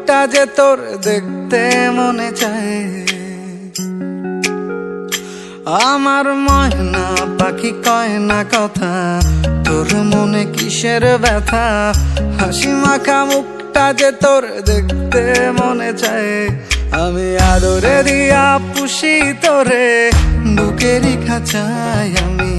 মুখটা যে তোর দেখতে মনে চায়। আমার ময়না পাখি কয় না কথা, তোর মনে কিসের ব্যথা? হাসি মাখা মুখটা যে তোর দেখতে মনে চায়। আমি আদরে দিয়া পুষি তোরে বুকেরই খাঁচায় আমি।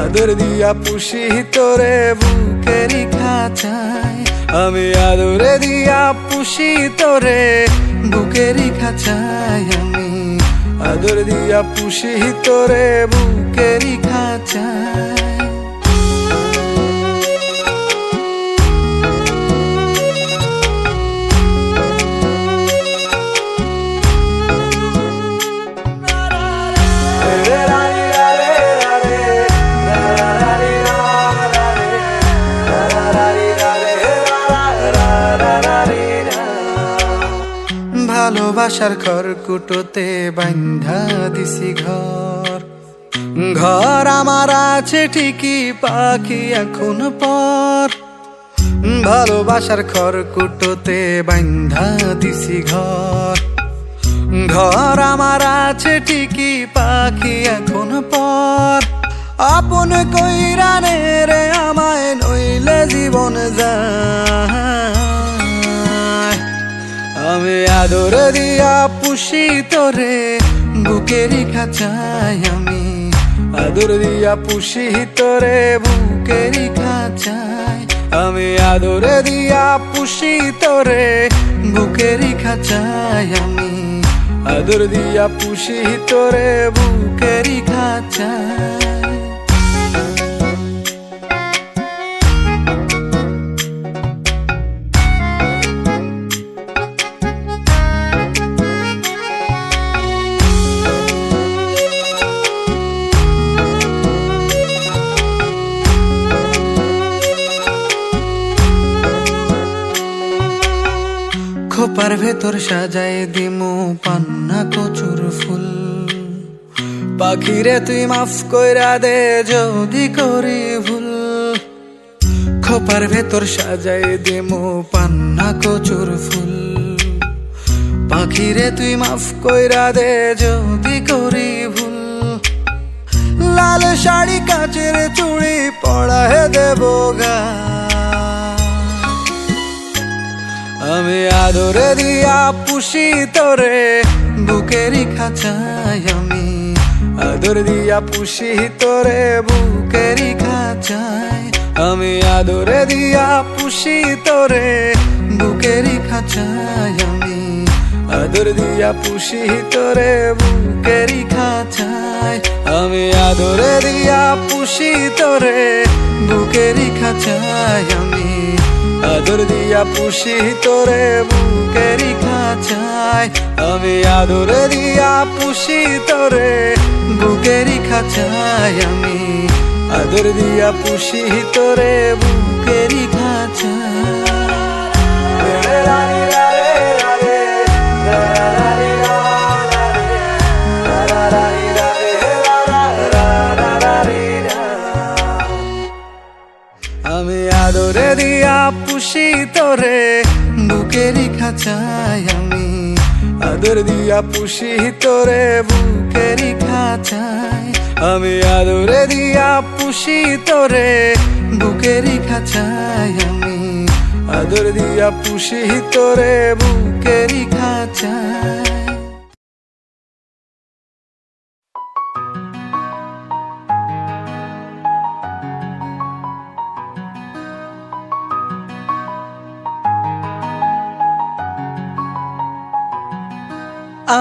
আদর দিয়া পুষি তোরে বুকেরই খাঁচায় আমি আদরে দিয়া পুষি তোরে বুকেরই খাঁচাই আমি। আদর দিয়া পুষি তোরে বুকেরই খাঁচায় ভালোবাসার ঘর কুটোতে বান্ধা দিছি ঘর। ঘর আমার আছে ঠিকই, পাখি এখন পর। ভালোবাসার ঘর কুটোতে বান্ধা দিছি ঘর। ঘর আমার আছে ঠিকই, পাখি এখন পর। আপন কইরানে রে আমায় নইলে জীবন আমি আদর দিয়া পুষি তোরে বুকেরই খাঁচায় আমি। আদর দিয়া পুষি তোরে বুকেরই খাঁচায় আমি আদর দিয়া পুষি তোরে বুকেরই খাঁচায় আমি। আদর দিয়া পুষি তোরে বুকেরই খাঁচায় খোপার ভেতর সাজায় দিমু পান্না কচুর ফুল। পাখিরে তুই মাফ কইরা দে যদি করি ভুল। খোপার ভেতর সাজায় দিমু পান্না কচুর ফুল। পাখিরে তুই মাফ কইরা দে যদি করি ভুল। লাল শাড়ি কাচের চুড়ি পড়ায় দেব গা। আমি আদরে দিয়া পুষি তোরে, বুকেরই খাঁচায় আমি। আদর দিয়া পুষি তোরে, বুকেরই খাঁচায়। আমি আদরে দিয়া পুষি তোরে, বুকেরই খাঁচায় আমি। আদর দিয়া পুষি তোরে, বুকেরই খাঁচায়। আমি আদরে দিয়া পুষি তোরে, বুকেরই খাঁচায় আমি। আদর দিয়া পুষি তোরে বুকেরই খাঁচায়। আমি আদর দিয়া পুষি তোরে বুকেরই খাঁচায়। আমি আদর দিয়া পুষি তোরে বুকেরই খাঁচায় খাঁচায় আমি। আদর দিয়া পুষি তোরে বুকেরই খাঁচায় আমি আদরে দিয়া পুষি তোরে বুকেরই খাঁচায় আমি। আদর দিয়া পুষি তোরে বুকেরই খাঁচায়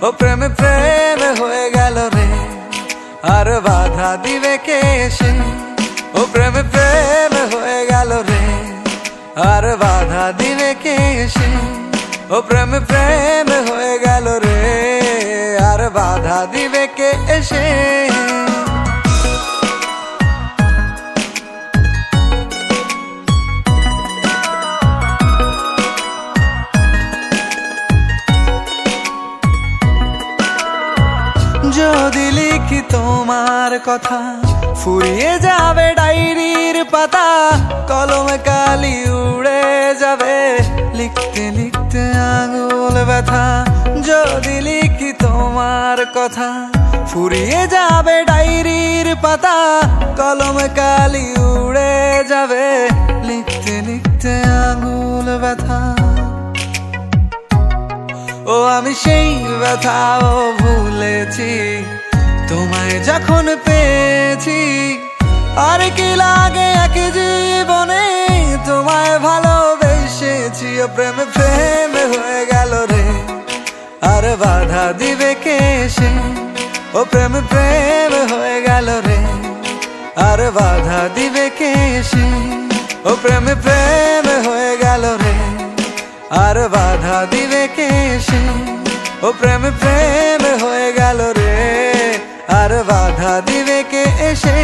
ও প্রেমে প্রেম হয়ে গেল রে আর বাধা দিবে কে সে ও প্রেমে প্রেম হয়ে গেল রে আর বাধা দিবে কে সে ও প্রেম প্রেম হয়ে গেল রে আর বাধা দিবে কে এসে তোমার কথা। ফুরিয়ে যাবে ডায়েরির পাতা, কলমে কালি উড়ে যাবে। লিখতে লিখতে আঙুল ব্যথা, যদি লিখি তোমার কথা। ফুরিয়ে যাবে ডায়েরির পাতা, কলমে কালি উড়ে যাবে। লিখতে লিখতে আঙুল ব্যথা। ও আমি সেই ব্যথাও ভুলেছি। তোমায় যখন পেয়েছি, আর কি লাগে এক জীবনে? তোমায় ভালোবেসেছি প্রেম প্রেম হয়ে গেল রে। আর বাধা দিবে কে সে? ও প্রেম প্রেম হয়ে গেল রে। আর বাধা দিবে কে সে? ও প্রেম প্রেম হয়ে গেল রে। আর বাধা দিবে কে সে? ও প্রেম প্রেম হয়ে গেল আর বাধা দিবে কে এসে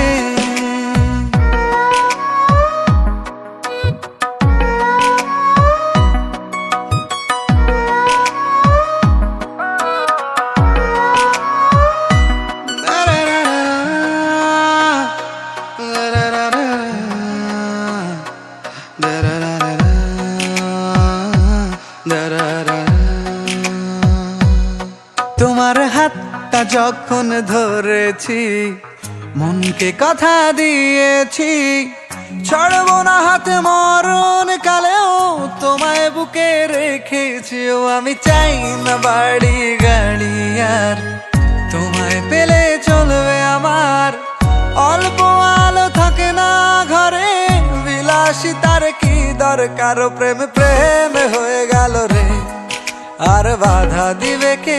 ধরেছি মনকে কথা দিয়েছি। ছাড়ব না হাতে মরণ কালেও তোমায় বুকে রেখেছি। ও, আমি চাই না বাড়ি গাড়ি আর তোমায় পেলে চলবে আমার। অল্প আলো থাকে না ঘরে বিলাসী তার কি দরকার? প্রেম প্রেম হয়ে গেল রে, আর বাধা দিবে কে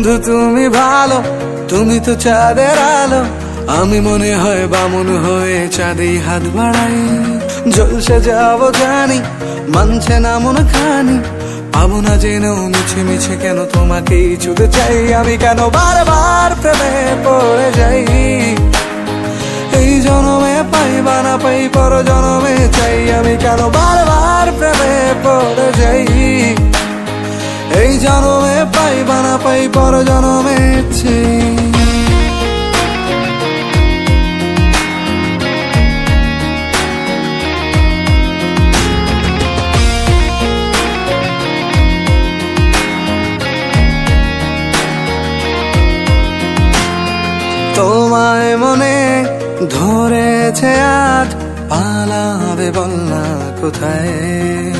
বন্ধু, তুমি ভালো, তুমি তো চাঁদের আলো। আমি মনে হয় বামন হয়ে চাঁদে হাত বাড়াই। জলসে যাব জানি, মানছে না মন খানি। পাবো না জেনেও মিছে মিছে কেন তোমাকেই ছুতে চাই। আমি কেন বারবার প্রেমে পড়ে যাই? এই জনমে পাই বা না পাই পর জনমে চাই। আমি কেন বারবার প্রেমে পড়ে যাই? এই জনমে পাই বা না পাই পর জনমে চাই তোমায় মনে ধরেছে আজ, পালাবে বল না কোথায়?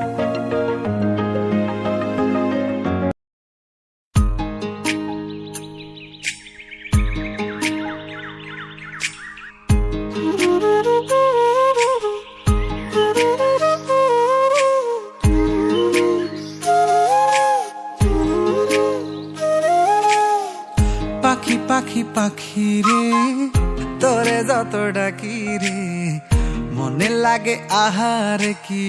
পাখি তোরে যত ডাকি রে, মনে লাগে আহার কি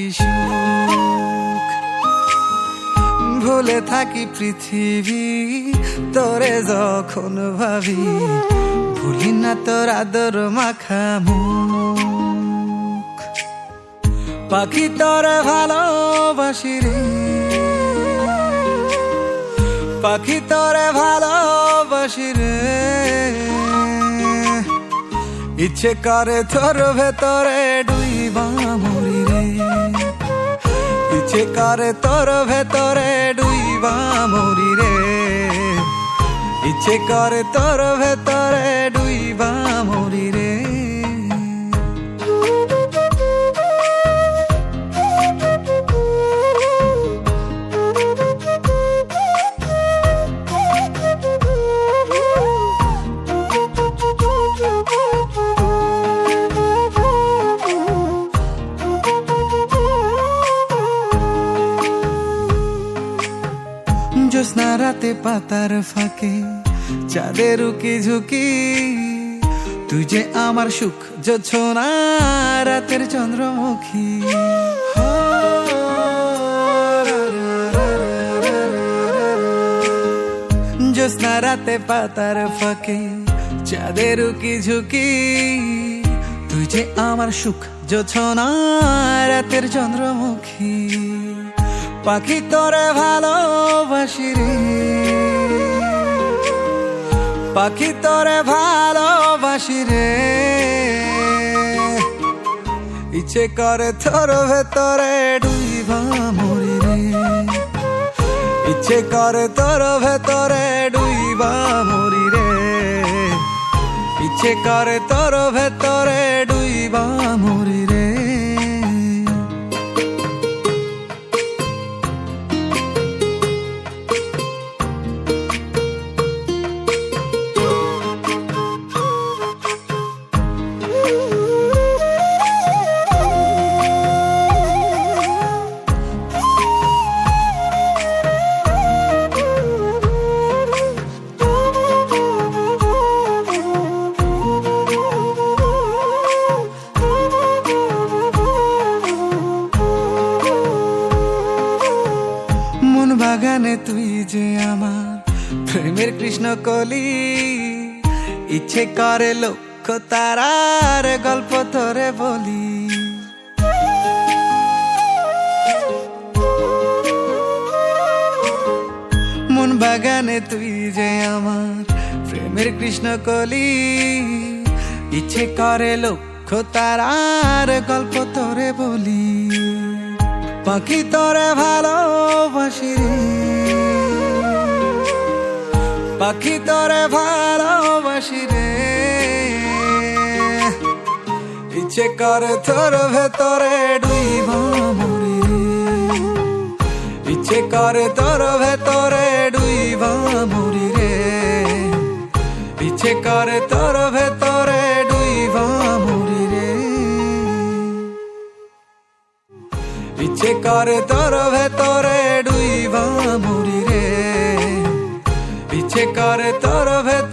ভুলে থাকি পৃথিবী, তোরে যখন ভাবি, ভুলি না তোর আদর মাখা মুখ। পাখি তোরে ভালোবাসি রে, পাখি তোরে ভালোবাসি রে। ইচ্ছে করে তোর ভেতরে ডুইবা মরি রে। ইচ্ছে করে তোর ভেতরে ডুইবা মরি রে। ইচ্ছে করে তোর ভেতরে ডুইবা মরি পাতার ফাঁকে চাঁদের উকি ঝুঁকি। তুই যে আমার সুখ যোছনা রাতের চন্দ্রমুখী। জ্যোৎস্না রাতে পাতার ফাঁকে চাঁদের উকি ঝুঁকি। তুই যে আমার সুখ যোছনা রাতের চন্দ্রমুখী। পাখি তোরে ভালোবাসি রে। পাখি তোরে ভালোবাসি রে। ইচ্ছে করে তোর ভেতরে ডুইবা মরি রে। ইচ্ছে করে তোর ভেতরে ডুইবা মরি রে। ইচ্ছে করে তোর ভেতরে ডুইবা মরি কলি, ইচ্ছে করে লক্ষ তারার গল্প তোরে বলি। মন বাগানে তুই যে আমার প্রেমের কৃষ্ণ কলি, ইচ্ছে করে লক্ষ্য তারার গল্প তোরে বলি। পাখি তোরে ভালোবাসি রে। পাখি তোরে ভালোবাসি রে। ইচ্ছে করে তোর ভেতরে ডুইব ইচ্ছে করে তোর ভেতরে ডুইব মরি রে। ইচ্ছে করে তোর ভেতরে ডুইব মরি রে। ইচ্ছে করে তোর ভেতরে ডুইব মরি छे कर तरफ़